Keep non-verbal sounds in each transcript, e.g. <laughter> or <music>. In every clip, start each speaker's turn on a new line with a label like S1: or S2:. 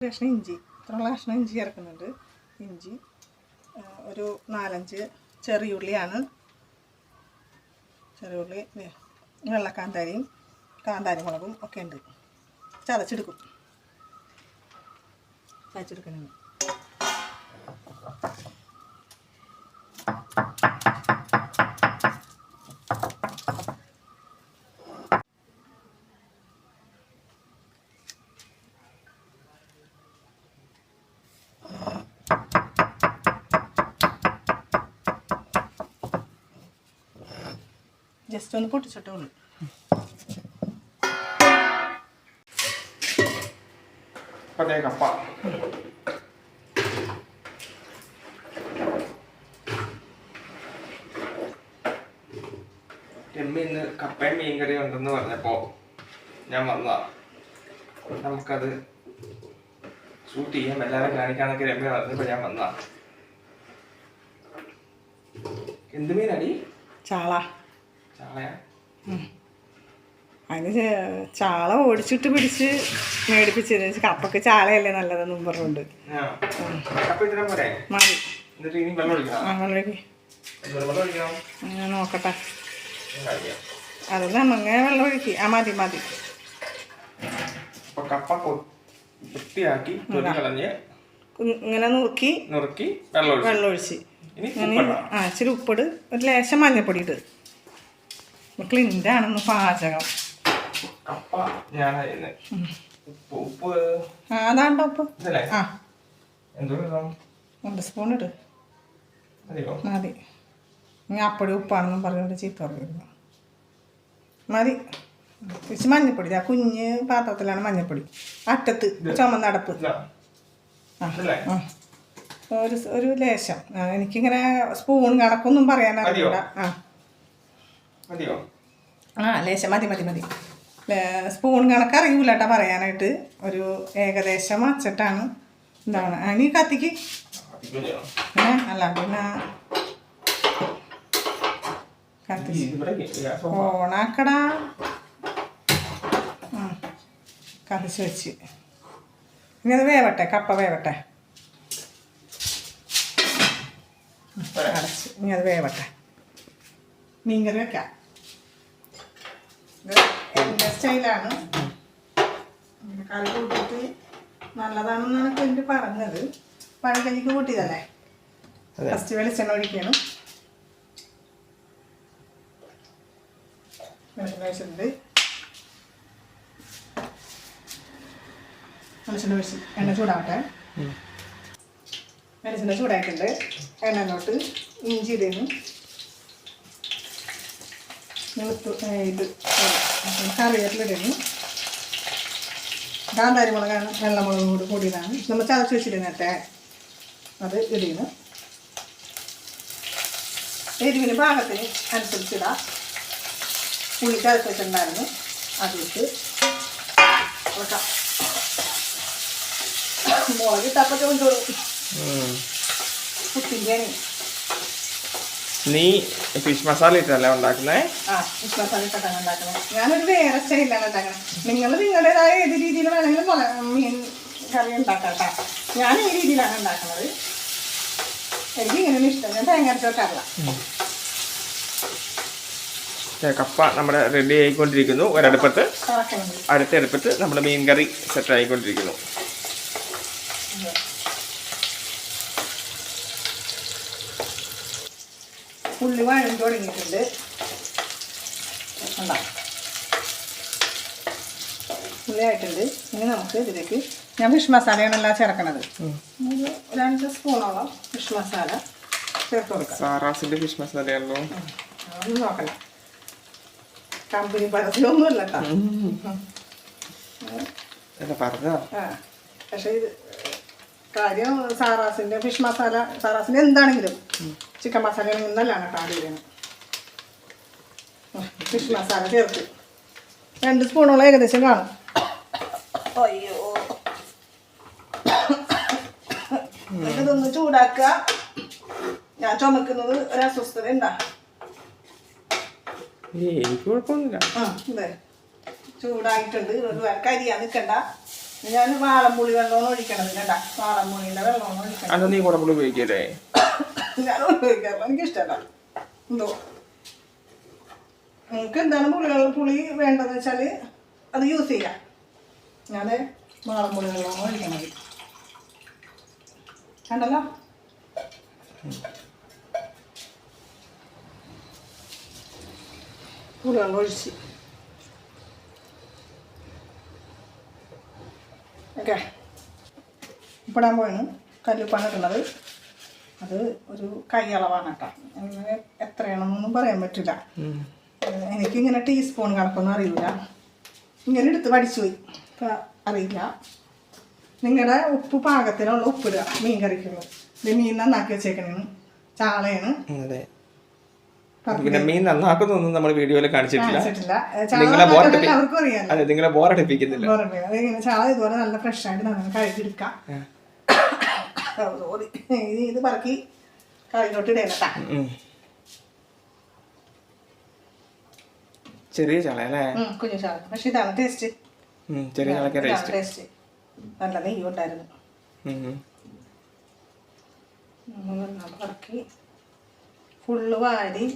S1: കഷ്ണം ഇഞ്ചി. ഇത്രയുള്ള കഷ്ണം ഇഞ്ചി ചേർക്കുന്നുണ്ട്. ഇഞ്ചി ഒരു നാലഞ്ച് ചെറിയുള്ളിയാണ് ചെറിയുള്ളി വെള്ളക്കാന്താരിയും കാന്താരി മുളകും ഒക്കെ ഉണ്ട്. ചതച്ചെടുക്കും. ചതച്ചെടുക്കണം ജസ്റ്റ് ഒന്ന് പൊട്ടിച്ചിട്ടേ ഉള്ളൂ.
S2: അതേ കപ്പ. രമ്യ ഇന്ന് കപ്പയും മീൻകറി ഉണ്ടെന്ന് പറഞ്ഞപ്പോ ഞാൻ വന്ന നമുക്കത് ഷൂട്ട് ചെയ്യാം. എല്ലാവരും കാണിക്കാന്നൊക്കെ രമ്യ പറഞ്ഞപ്പോ ഞാൻ വന്ന എന്ത് മീനടി?
S1: ചാള. അതിന് ചാള ഓടിച്ചിട്ട് പിടിച്ച് മേടിപ്പിച്ചത് കപ്പക്ക് ചാളയല്ലേ നല്ലതെന്നും
S2: പറഞ്ഞുണ്ട്
S1: മതി. നോക്കട്ടെ. അതെല്ലാം അങ്ങനെ വെള്ളം ഒഴിക്കി. ആ മതി മതി.
S2: കപ്പ വൃത്തിയാക്കി കളഞ്ഞ്
S1: ഇങ്ങനെ നുറുക്കി
S2: നുറുക്കി വെള്ളം ഒഴിച്ചു.
S1: ഒഴിച്ച്.
S2: ഇനി.
S1: ആ ഇച്ചിരി ഉപ്പിട്. ഒരു ലേശം മഞ്ഞപ്പൊടി ഇട്ട് ക്ലിന്റെ ആണെന്ന് പാചകം.
S2: ഉപ്പ്
S1: അതാണ്ടോ ആ? രണ്ട് സ്പൂൺ ഇട്. മതി. നീ അപ്പടി ഉപ്പാണെന്നും പറഞ്ഞുകൊണ്ട് ചീത്ത പറയുന്നു. മതി. ഇച്ചിരി മഞ്ഞപ്പൊടി. ആ കുഞ്ഞ് പാത്രത്തിലാണ് മഞ്ഞപ്പൊടി. അറ്റത്ത് ചുമന്ന അടപ്പ്
S2: ഇതാ.
S1: ആ. ഒരു ഒരു ലേശം. എനിക്കിങ്ങനെ സ്പൂൺ കണക്കൊന്നും പറയാനറിയില്ല ആ.
S2: മതിയോ?
S1: ആ ലേശം. മതി മതി മതി. സ്പൂൺ കണക്ക് അറിയൂല കേട്ടോ പറയാനായിട്ട്. ഒരു ഏകദേശം വച്ചിട്ടാണ് എന്താണ് അനി കത്തിക്ക്. അല്ല പിന്നെ കത്തിച്ച് ഓണാക്കടാ. ആ കത്തിച്ച് വെച്ച്. ഇനി അത് വേവട്ടെ കപ്പ വേവട്ടെ. അടച്ച്. ഇനി അത് വേവട്ടെ. മീൻകറി വെക്കാം. എന്റെ സ്റ്റൈലാണ്. കറി കൂട്ടിയിട്ട് നല്ലതാണെന്നാണ് എന്റെ പറഞ്ഞത്. പഴം കഞ്ഞിക്ക് കൂട്ടിയതല്ലേ. ഫസ്റ്റ് വെളിച്ചെണ്ണ ഒഴിക്കണം. വെളിച്ചെണ്ണ ഒഴിച്ചിട്ടുണ്ട്. വെളിച്ചെണ്ണ ഒഴിച്ച് എണ്ണ ചൂടാവട്ടെ. വെളിച്ചെണ്ണ ചൂടായിട്ടുണ്ട്. എണ്ണയിലോട്ട് ഇഞ്ചി ഇടുന്നു വെളുത്തു ഇത് കറിവേപ്പിലിടുന്നു കാന്താരി മുളകാണ് വെള്ളമുളകും കൂടി കൂടിയതാണ്. നമ്മൾ ചതച്ച് വെച്ചിരുന്നേട്ടെ അത് ഇടുന്നു. എരിവിന് പാകത്തിന് അനുസരിച്ചിടാം പുളി ചതച്ച് വെച്ചിട്ടുണ്ടായിരുന്നു. അതിട്ട് വെക്കാം മുളക് ഇട്ടപ്പോൾ ചോദിച്ചോളൂ
S2: ഉം. നീ ഫിഷ് മസാല ഇട്ടല്ലേ ഉണ്ടാക്കുന്നേ?
S1: ആ മസാല ഇട്ടിട്ടാണ് ഉണ്ടാക്കുന്നത്. ഞാനൊരു വേറെ സ്റ്റൈലാണ് ഉണ്ടാക്കുന്നത്. നിങ്ങൾ നിങ്ങളുടേതായ ഏത് രീതിയിൽ വേണമെങ്കിലും മീൻ കറി ഉണ്ടാക്കാം ഞാൻ ഈ രീതിയിലാണ് ഉണ്ടാക്കുന്നത്. എനിക്ക് ഇങ്ങനെ ഇഷ്ടം. ഞാൻ തേങ്ങ
S2: അരച്ചോട്ടല്ല കപ്പ നമ്മുടെ റെഡി ആയിക്കൊണ്ടിരിക്കുന്നു. ഒരടുപ്പത്ത്. അടുത്ത അടുപ്പത്ത് നമ്മുടെ മീൻ കറി സെറ്റ് ആയിക്കൊണ്ടിരിക്കുന്നു.
S1: ഉള്ളി വഴം തുടങ്ങിയിട്ടുണ്ട്. ഉണ്ടാ ഉള്ളി ഇനി നമുക്ക് ഇതിലേക്ക് ഞാൻ ഫിഷ് മസാലയാണ് എല്ലാം ചേർക്കണത് ഒരു രണ്ട് സ്പൂണോളം ഫിഷ് മസാല ചേർത്ത് കൊടുക്കാം.
S2: സാറാസിന്റെ ഫിഷ് മസാലയാണല്ലോ
S1: അതൊന്നും നോക്കണ്ട. കമ്പനി പരസ്യമൊന്നുമല്ല കേട്ടോ
S2: പറഞ്ഞോ.
S1: ആ. പക്ഷേ ഇത് കാര്യം സാറാസിന്റെ ഫിഷ് മസാല സാറാസിന്റെ എന്താണെങ്കിലും ചിക്കൻ മസാല നല്ലതാണ് കേട്ടോ ഫിഷ് മസാല ചേർത്ത്. രണ്ട് സ്പൂണോളം ഏകദേശം കാണും. അയ്യോ. ഇതൊന്ന് ചൂടാക്കുക. ഞാൻ ചുമക്കുന്നത് ഒരു അസ്വസ്ഥത ഉണ്ടാ
S2: ഏയ് എനിക്ക് കുഴപ്പമൊന്നുമില്ല.
S1: ചൂടായിട്ടുണ്ട്. ഒരു കരിയാൻ നിൽക്കണ്ട. ഞാൻ വാളംപുളി വെള്ളമാണ് ഒഴിക്കണത് കേട്ടാ. വാളംപുളിന്റെ വെള്ളമാണ് ഒഴിക്കണത്
S2: അത് നീ കുടമ്പുളി ഉപയോഗിക്കല്ലേ
S1: ഞാൻ ഉപയോഗിക്കാറില്ല. എനിക്ക് ഇഷ്ടമല്ല എന്തോ? നിങ്ങൾക്ക് എന്താണ് പുളി പുളി വേണ്ടതെന്ന് വെച്ചാൽ അത് യൂസ് ചെയ്യാം. ഞാൻ വാളംപുളി വെള്ളമാണ് ഒഴിക്കണത്. കണ്ടല്ലോ? പുളിവെള്ളം ഒഴിച്ച്. ഓക്കെ. ഇപ്പിടാൻ പോയാണ് കല്ലുപ്പാണ് ഇടുന്നത്. അത് ഒരു കൈയളവാണ് കേട്ടോ. അങ്ങനെ എത്രയാണെന്നൊന്നും പറയാൻ പറ്റില്ല. എനിക്കിങ്ങനെ ടീസ്പൂൺ കണക്കൊന്നും അറിയില്ല. ഇങ്ങനെ എടുത്ത് പഠിച്ചു പോയി ഇപ്പം അറിയില്ല. നിങ്ങളുടെ ഉപ്പ് പാകത്തിനുള്ള ഉപ്പിടുക. മീൻ കറിക്കുള്ളൂ ഇത് മീൻ നന്നാക്കി വെച്ചേക്കണേന്ന്. ചാളയാണ്.
S2: അതെ. പിന്നെ മീൻ നന്നാക്കുന്നൊന്നും നമ്മൾ വീഡിയോയിൽ കാണിച്ചിട്ടില്ല. നിങ്ങളെ അതെ നിങ്ങളെ ബോറടിപ്പിക്കുന്നില്ല.
S1: ചാള ഇതുപോലെ നല്ല ഫ്രഷ് ആയിട്ട് കഴുകിയെടുക്കാം. <coughs> ഇത് ഇത് പറക്കി കറിയിലോട്ട് ഇടേണ്ട
S2: ചെറിയ ചളയല്ലേ
S1: കുഞ്ഞു ചാള. പക്ഷെ ഇതാണ് ടേസ്റ്റ്
S2: ചെറിയ ചളക്ക ടേസ്റ്റ്
S1: ടേസ്റ്റ് നല്ല നെയ്യ് ഉണ്ടായിരുന്നു. പറക്കി ഫുള്ള് വാരി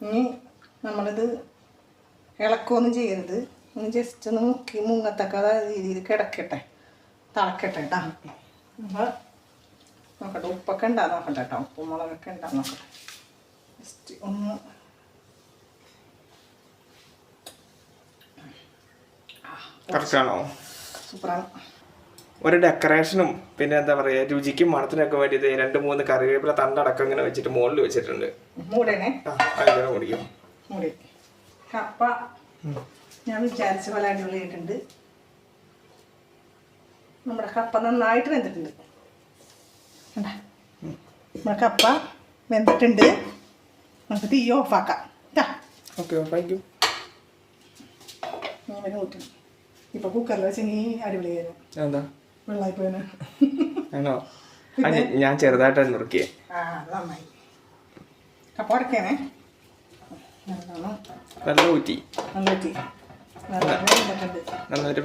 S1: ഇനി നമ്മളിത് ഇളക്കൊന്നും ചെയ്യരുത്. ഇനി ജസ്റ്റ് ഒന്ന് മുക്കി മുങ്ങത്തക്ക രീതിയിൽ കിടക്കട്ടെ. തിളക്കട്ടെ കേട്ടോ അപ്പോൾ നോക്കട്ടെ ഉപ്പൊക്കെ ഉണ്ടാ? നോക്കട്ടെ കേട്ടോ ഉപ്പും മുളകൊക്കെ ഉണ്ടാ? നോക്കട്ടെ. ജസ്റ്റ് ഒന്ന്
S2: കറക്റ്റാണോ?
S1: സൂപ്പറാണ്.
S2: ഒരു ഡെക്കറേഷനും പിന്നെ എന്താ പറയാ രുചിക്കും മണത്തിനൊക്കെ വേണ്ടി ഇത് രണ്ട് മൂന്ന് കറിവേപ്പില തണ്ടടക്കം ഇങ്ങനെ വെച്ചിട്ട് മുകളിൽ വെച്ചിട്ടുണ്ട്.
S1: മൂടണേ?
S2: ആ അതിങ്ങനെ കുടിക്കും
S1: മൂടി. കപ്പ ഞാൻ വിചാരിച്ച പോലെ അടിപൊളിയായിട്ടുണ്ട്. നമ്മുടെ കപ്പ നന്നായിട്ട് വെന്തിട്ടുണ്ട്? നമ്മുടെ കപ്പ വെന്തിട്ടുണ്ട്. നമുക്ക് തീ ഓഫാക്കാം.
S2: ഓക്കെ താങ്ക് യു
S1: ഇങ്ങനെ ഊറ്റണം ഇപ്പൊ കുക്കറിൽ വെച്ചെങ്കിൽ അടിപൊളിയായിരുന്നു.
S2: എന്താ
S1: വെള്ളമായി പോയതിന്
S2: ആണോ ഞാൻ ചെറുതായിട്ട് നുറുക്കിയേ.
S1: നന്നായി. കപ്പ ഉടക്കണേ
S2: വെള്ളം ഊറ്റി. നന്നായിട്ട്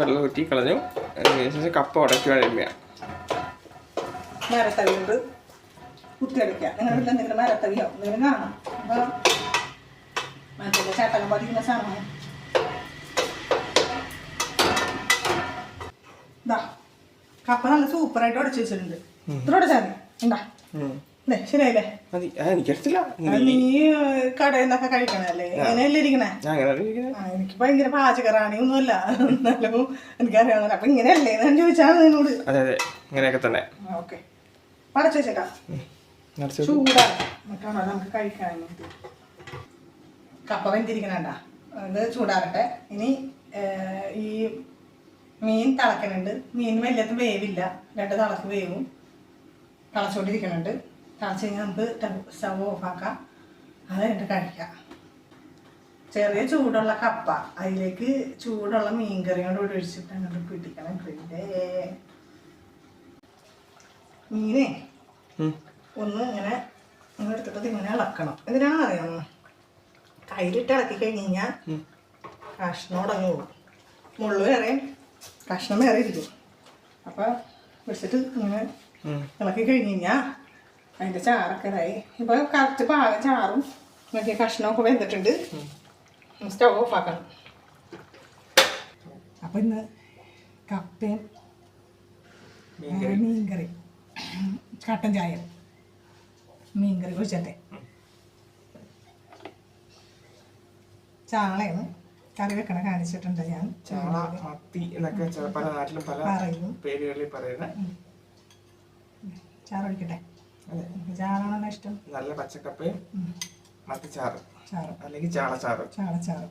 S2: വെള്ളം ഊറ്റി കളഞ്ഞു. അതിനുശേഷം കപ്പ ഉടക്കി കഴിയുമ്പോൾ
S1: മരത്തവിയോട് കുത്തിയടിക്കുക നിങ്ങളുടെ എന്തെങ്കിലും മരത്തവിയോ എന്തെങ്കിലും കാണാം. അപ്പോൾ മറ്റേ ചേട്ടകം പതിക്കുന്ന സാധനം ഇതാ കപ്പ നല്ല സൂപ്പറായിട്ട് ഉടച്ചു വെച്ചിട്ടുണ്ട്. ഇത്ര ഉടച്ചാൽ ഉണ്ടാ അത് നീ കടയിൽ നിന്നൊക്കെ കഴിക്കണല്ലേ ഇങ്ങനെയല്ലേ ഇരിക്കണേ? എനിക്ക് ഭയങ്കര പാചകറാണി ഒന്നുമല്ല എന്നാലും എനിക്കറിയാവുന്നില്ല അപ്പൊ ഇങ്ങനെയല്ലേ? ഞാൻ ചോദിച്ചാണ് നിന്നോട്.
S2: അതെ അതെ. ഇങ്ങനെയൊക്കെ തന്നെ.
S1: ഓക്കെ. പടച്ചു വെച്ചേക്കാം.
S2: നിറച്ച്
S1: ചൂടാണ്. എന്നിട്ടാണോ നമുക്ക് കഴിക്കാൻ കപ്പ വെന്തിരിക്കണണ്ട അത് ചൂടാറട്ടെ. ഇനി ഈ മീൻ തിളക്കണുണ്ട്. മീൻ വലിയത് വേവില്ല. രണ്ട് തിളക്ക് വേവും. തിളച്ചുകൊണ്ടിരിക്കണുണ്ട് തിളച്ച് കഴിഞ്ഞാൽ നമുക്ക് സ്റ്റവ് ഓഫാക്കാം. അത് കഴിഞ്ഞിട്ട് കഴിക്കാം. ചെറിയ ചൂടുള്ള കപ്പ. അതിലേക്ക് ചൂടുള്ള മീൻ കറി കൊണ്ട് ഇവിടെ ഒഴിച്ചിട്ട് അങ്ങോട്ട് പിടിക്കണം. ഇതേ മീനെ. ഒന്ന് ഇങ്ങനെ ഇങ്ങനെ എടുത്തിട്ട് ഇങ്ങനെ ഇളക്കണം. എന്തിനാണ് അറിയാമോ കയ്യിലിട്ട് ഇളക്കി കഴിഞ്ഞ് കഴിഞ്ഞാൽ. കഷ്ണം പോകും. മുള്ളു വേറെ കഷ്ണം വേറെ ഇരിക്കും അപ്പോൾ വെച്ചിട്ട് ഇങ്ങനെ. ഇളക്കി കഴിഞ്ഞ് കഴിഞ്ഞാൽ അതിന്റെ ചാറൊക്കെ ഇതായി. ഇപ്പോൾ കറക്റ്റ് പാകം ചാറും മറ്റേ കഷ്ണമൊക്കെ വെന്തിട്ടുണ്ട്. സ്റ്റവ് ഓഫ് ആക്കണം. അപ്പോൾ ഇന്ന് കപ്പയും മീൻകറി. കട്ടൻ ചായ. മീൻകറി കുഴിച്ചട്ടെ. ചാളയാണ്. കറി വെക്കണ കാണിച്ചിട്ടുണ്ട് ഞാൻ.
S2: ചാള മത്തി എന്നൊക്കെ പല നാട്ടിലും പല പേരുകളിൽ പറയുന്ന
S1: ചാറൊഴിക്കട്ടെ?
S2: അതെ.
S1: ചാറാണോ ഇഷ്ടം.
S2: നല്ല പച്ചക്കപ്പയും. മത്തിച്ചാറ്.
S1: ചാറ്.
S2: അല്ലെങ്കിൽ ചാളച്ചാറ്
S1: ചാളച്ചാറ്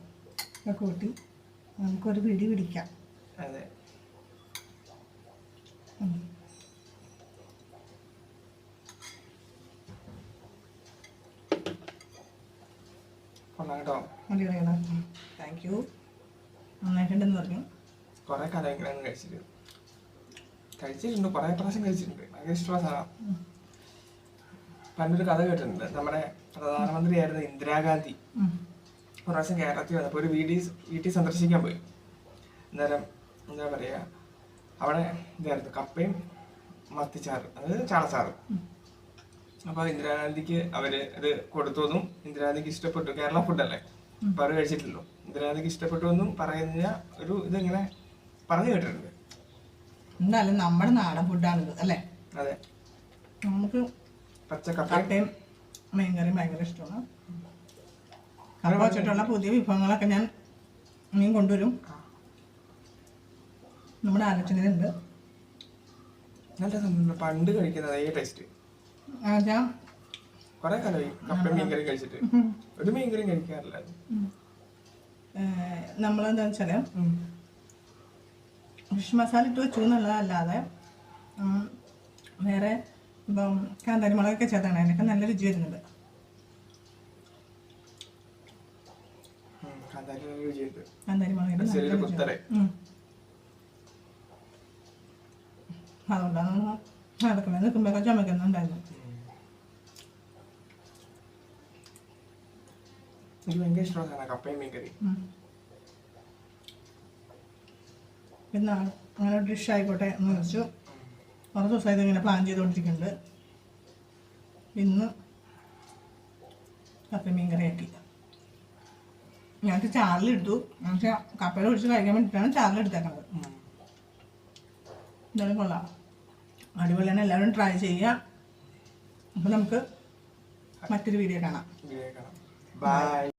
S1: ഒക്കെ കൂട്ടി നമുക്കൊരു പിടി പിടിക്കാം.
S2: അതെ. കൊള്ളാം കേട്ടോ
S1: അടിപൊളിയാണ് താങ്ക് യു നന്നായിട്ടുണ്ടെന്ന് പറഞ്ഞു.
S2: കുറെ കാലം ഇങ്ങനെയൊന്നും കഴിച്ചിട്ട്. കഴിച്ചിട്ടുണ്ട് കുറെ പ്രാവശ്യം കഴിച്ചിട്ടുണ്ട്. ഭയങ്കര ഇഷ്ടമുള്ള സാധനം. പണ്ടൊരു കഥ കേട്ടിട്ടുണ്ട്. നമ്മുടെ പ്രധാനമന്ത്രിയായിരുന്ന ഇന്ദിരാഗാന്ധി. ഒരു പ്രാവശ്യം കേരളത്തിൽ വന്നപ്പോൾ ഒരു വീട്ടിൽ വീട്ടിൽ സന്ദർശിക്കാൻ പോയി. അന്നേരം എന്താ പറയാ അവിടെ ഇതായിരുന്നു കപ്പയും മത്തിച്ചാറ്. അതായത് ചാളച്ചാറ് അപ്പൊ ഇന്ദിരാഗാന്ധിക്ക് അവർ ഇത് കൊടുത്തു ഇന്ദിരാഗാന്ധിക്ക് ഇഷ്ടപ്പെട്ടു. കേരള ഫുഡല്ലേ അപ്പൊ അവർ കഴിച്ചിട്ടില്ലോ ഇന്ദിരാഗാന്ധിക്ക് ഇഷ്ടപ്പെട്ടു എന്നും പറയുന്ന ഒരു ഇതിങ്ങനെ പറഞ്ഞു കേട്ടിട്ടുണ്ട്.
S1: എന്തായാലും നമ്മുടെ നാടൻ ഫുഡാണിത് അല്ലേ?
S2: അതെ.
S1: നമുക്ക്
S2: പച്ച കപ്പയും
S1: കപ്പയും മീൻകറിയും ഭയങ്കര ഇഷ്ടമാണ്. കപ്പ വെച്ചിട്ടുള്ള പുതിയ വിഭവങ്ങളൊക്കെ ഞാൻ മീൻ കൊണ്ടുവരും. നമ്മുടെ ആലോചനയിലുണ്ട്.
S2: നല്ല. പണ്ട് കഴിക്കുന്നത് അതേ ടേസ്റ്റ് കുറെ കാലമായി കപ്പയും മീൻകറി കഴിച്ചിട്ട്. ഒരു മീൻകറിയും കഴിക്കാറില്ല.
S1: നമ്മളെന്താ വെച്ചാൽ ഫിഷ് മസാല ഇട്ട് വെച്ചു എന്നുള്ളതല്ലാതെ വേറെ ഇപ്പം കാന്താരി മുളകൊക്കെ ചേർത്താണ്. അതിനൊക്കെ നല്ല രുചി വരുന്നത്.
S2: കാന്താരി.
S1: അതുകൊണ്ടാണ് നടക്കുന്നത് നിൽക്കുമ്പോഴൊക്കെ ചുമക്കുന്നുണ്ടായിരുന്നു.
S2: എനിക്ക് ഭയങ്കര ഇഷ്ടമാണ് കപ്പയും മീൻ
S1: കറി പിന്നെ അങ്ങനെ ഡിഷ് ആയിക്കോട്ടെ എന്ന് വെച്ചു. കുറേ ദിവസമായിട്ട് ഇങ്ങനെ പ്ലാൻ ചെയ്തുകൊണ്ടിരിക്കുന്നുണ്ട്. ഇന്ന് കപ്പ മീൻ കറി ആക്കി ഞങ്ങൾക്ക് ചാറിലെടുത്തു പക്ഷെ കപ്പയിൽ ഒഴിച്ച് കഴിക്കാൻ വേണ്ടിയിട്ടാണ് ചാറിലെടുത്തേക്കുന്നത് എന്തായാലും കൊള്ളാം. അടിപൊളിയാണ് എല്ലാവരും ട്രൈ ചെയ്യുക. അപ്പോൾ നമുക്ക് മറ്റൊരു വീഡിയോ കാണാം.
S2: ബൈ